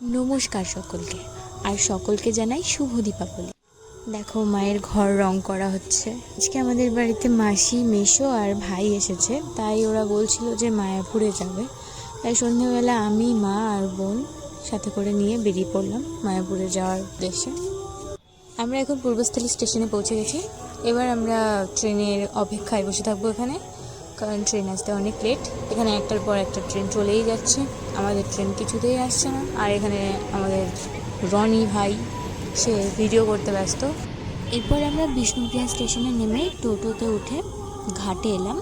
নমস্কার সকলকে, আর সকলকে জানাই শুভ দীপাবলি। দেখো, মায়ের ঘর রং করা হচ্ছে। আজকে আমাদের বাড়িতে মাসি মেশো আর ভাই এসেছে। তাই ওরা বলছিল যে মায়াপুরে যাবে। তাই সন্ধ্যেবেলা আমি, মা আর বোন সাথে করে নিয়ে বেরিয়ে পড়লাম মায়াপুরে যাওয়ার উদ্দেশ্যে। আমরা এখন পূর্বস্থলী স্টেশনে পৌঁছে গেছি। এবার আমরা ট্রেনের অপেক্ষায় বসে থাকব এখানে। কারণ ট্রেন আসতে অনেক লেট এখানে একটার পর একটা ট্রেন চলেই যাচ্ছে। আমাদের ট্রেন কিছুতেই আসছে না। আর এখানে আমাদের রনি ভাই, সে ভিডিও করতে ব্যস্ত। এরপর আমরা বিষ্ণুপ্রিয়া স্টেশনে নেমে টোটোতে উঠে ঘাটে এলাম।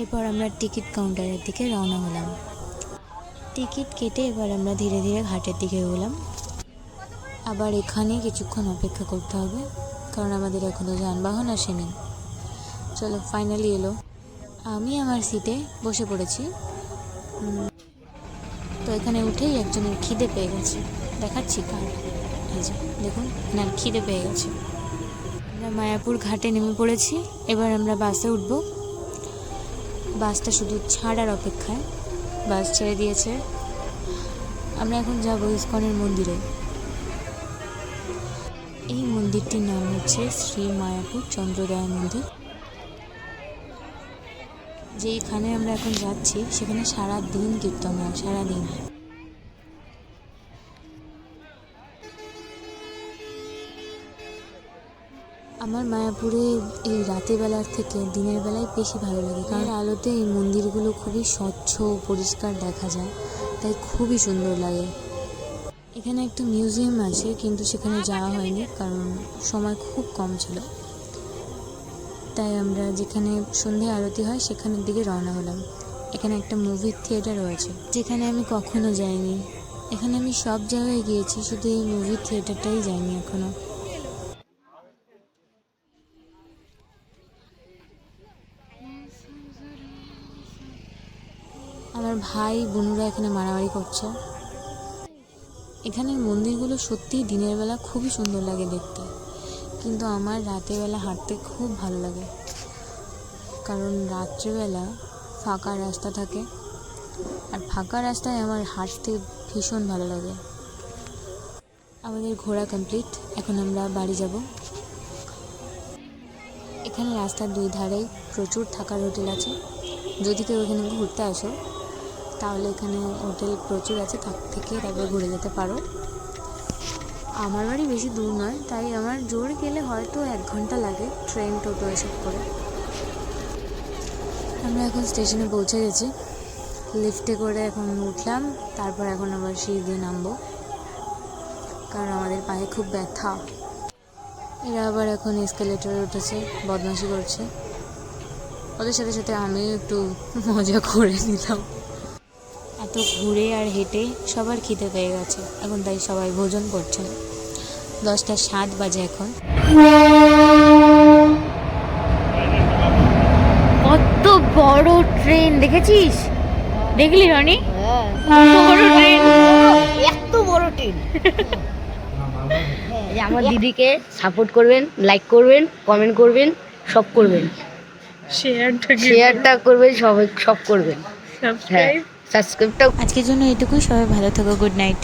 এরপর আমরা টিকিট কাউন্টারের দিকে রওনা হলাম। টিকিট কেটে এবার আমরা ধীরে ধীরে ঘাটের দিকে এগোলাম। আবার এখানে কিছুক্ষণ অপেক্ষা করতে হবে, কারণ আমাদের এখনও যানবাহন আসেনি। চলো ফাইনালি এলো। আমি আমার সিটে বসে পড়েছি। তো এখানে উঠেই একজনের খিদে পেয়ে গেছে। দেখাচ্ছি কার। এই যে, দেখুন না খিদে পেয়ে গেছে। আমরা মায়াপুর ঘাটে নেমে পড়েছি। এবার আমরা বাসে উঠব। বাসটা শুধু ছাড়ার অপেক্ষায়। বাস ছেড়ে দিয়েছে। আমরা এখন যাব ইস্কনের মন্দিরে। এই মন্দিরটির নাম হচ্ছে শ্রী মায়াপুর চন্দ্রদয়া মন্দির। যেইখানে আমরা এখন যাচ্ছি, সেখানে সারা দিন কীর্তন হয় সারা দিন আমার মায়াপুরে এই রাতের বেলার থেকে দিনের বেলায় বেশি ভালো লাগে, কারণ আলোতে এই মন্দিরগুলো খুবই স্বচ্ছ পরিষ্কার দেখা যায়, তাই খুবই সুন্দর লাগে। এখানে একটা মিউজিয়াম আছে, কিন্তু সেখানে যাওয়া হয়নি, কারণ সময় খুব কম ছিল। তাই আমরা যেখানে সন্ধে আরতি হয়, সেখানের দিকে রওনা হলাম। এখানে একটা মুভি থিয়েটার রয়েছে। যেখানে আমি কখনো যাইনি। এখানে আমি সব জায়গায় গিয়েছি, শুধু এই মুভি থিয়েটারটাই যাইনি এখনও। আমার ভাই বোনরা এখানে মারামারি করছে। এখানের মন্দিরগুলো সত্যিই দিনের বেলা খুবই সুন্দর লাগে দেখতে। কিন্তু আমার রাতের বেলা হাঁটতে খুব ভালো লাগে। কারণ রাত্রেবেলা ফাঁকা রাস্তা থাকে আর ফাঁকা রাস্তায় আমার হাঁটতে ভীষণ ভালো লাগে। আমাদের ঘোরা কমপ্লিট এখন আমরা বাড়ি যাব। এখানে রাস্তার দুই ধারেই প্রচুর থাকার হোটেল আছে। যদি কেউ এখানে ঘুরতে আসো, তাহলে এখানে হোটেল প্রচুর আছে থাক থেকে তারপর ঘুরে যেতে পারো। আমার বাড়ি বেশি দূর নয়, তাই আমার জোর গেলে হয়তো এক ঘণ্টা লাগে ট্রেন, টোটো এসব করে। আমরা এখন স্টেশনে পৌঁছে গেছি। লিফটে করে এখন উঠলাম, তারপর এখন আবার সিঁড়ি দিয়ে নামবো। কারণ আমাদের পায়ে খুব ব্যথা। এরা আবার এখন এসকেলেটরে উঠেছে, বদমাশি করছে। ওদের সাথে সাথে আমিও একটু মজা করে নিলাম। এত ঘুরে আর হেঁটে সবার খিদে পেয়ে গেছে, এখন তাই সবাই ভোজন করছেন দশটা সাত বাজে এখন। কত বড় ট্রেন দেখেছিস? দেখলি রনি? হ্যাঁ। কত বড় ট্রেন? এত বড় টিম আমার দিদিকে সাপোর্ট করবেন লাইক করবেন কমেন্ট করবেন সব করবেন। শেয়ারটা শেয়ারটা করবেন সব সব করবেন। হ্যাঁ সাবস্ক্রাইব সাবস্ক্রাইবটা আজকের জন্য এটুকুই সবাই ভালো থাকো গুড নাইট